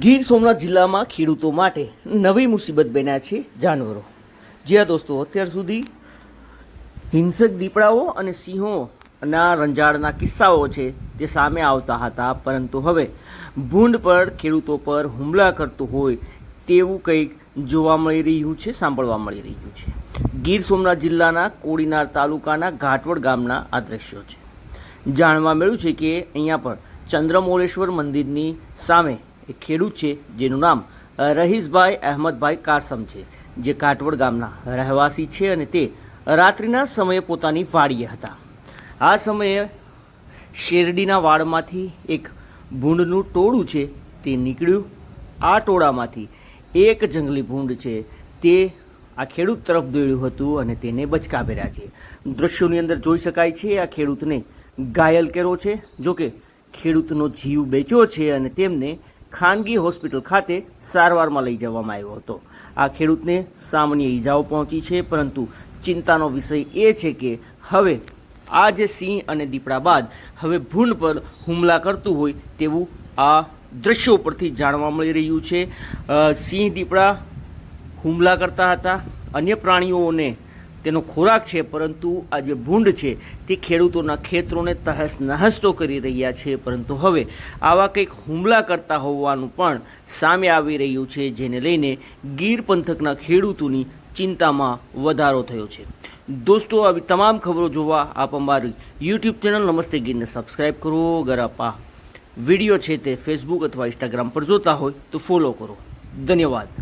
ગીર સોમનાથ જિલ્લામાં ખેડૂતો માટે નવી મુસીબત બન્યા છે જાનવરો. જ્યાં દોસ્તો, અત્યાર સુધી હિંસક દીપડાઓ અને સિંહોના રંજાડના કિસ્સાઓ છે તે સામે આવતા હતા, પરંતુ હવે ભૂંડ પર ખેડૂતો પર હુમલા કરતું હોય તેવું કંઈક જોવા મળી રહ્યું છે, સાંભળવા મળી રહ્યું છે. ગીર સોમનાથ જિલ્લાના કોડીનાર તાલુકાના ઘાટવડ ગામના આ દ્રશ્યો છે. જાણવા મળ્યું છે કે અહીંયા પણ ચંદ્રમોરેશ્વર મંદિરની સામે એક ખેડૂત છે, જેનું નામ રહીશભાઈ અહેમદભાઈ કાસમ છે, જે કાટવડ ગામના રહેવાસી છે અને તે રાત્રિના સમયે પોતાની વાડીએ હતા. આ સમયે શેરડીના વાડમાંથી એક ભૂંડનું ટોળું છે, તે નીકળ્યું. આ ટોળામાંથી એક જંગલી ભૂંડ છે, તે આ ખેડૂત તરફ દોડ્યું હતું અને તેને બચકા ભર્યા છે. દ્રશ્યોની અંદર જોઈ શકાય છે, આ ખેડૂતને ઘાયલ કર્યો છે, જોકે ખેડૂતનો જીવ બેચ્યો છે અને તેમને ખાનગી હોસ્પિટલ ખાતે સારવારમાં લઈ જવામાં આવ્યો હતો. આ ખેડૂતને સામાન્ય ઈજાઓ પહોંચી છે, પરંતુ ચિંતાનો વિષય એ છે કે હવે આ જે સિંહ અને દીપડા બાદ હવે ભૂંડ પર હુમલા કરતું હોય તેવું આ દ્રશ્યો પરથી જાણવા મળી રહ્યું છે. સિંહ દીપડા હુમલા કરતા હતા. અન્ય પ્રાણીઓને તેનો ખોરાક છે, પરંતુ આ જે ભૂંડ છે, તે ખેડૂતોના ખેતરોને તહસ નહસ તો કરી રહ્યા છે. પરંતુ હવે આવા કંઈક હુમલા કરતા હોવાનું પણ સામે આવી રહ્યું છે, જેને લઈને ગીર પંથકના ખેડૂતોની ચિંતામાં વધારો થયો છે. દોસ્તો, આવી તમામ ખબરો જોવા આપ અમારી યુટ્યુબ ચેનલ નમસ્તે ગીરને સબસ્ક્રાઈબ કરો. ગરાપા વીડિયો છે તે ફેસબુક અથવા ઇન્સ્ટાગ્રામ પર જોતા હોય તો ફોલો કરો. ધન્યવાદ.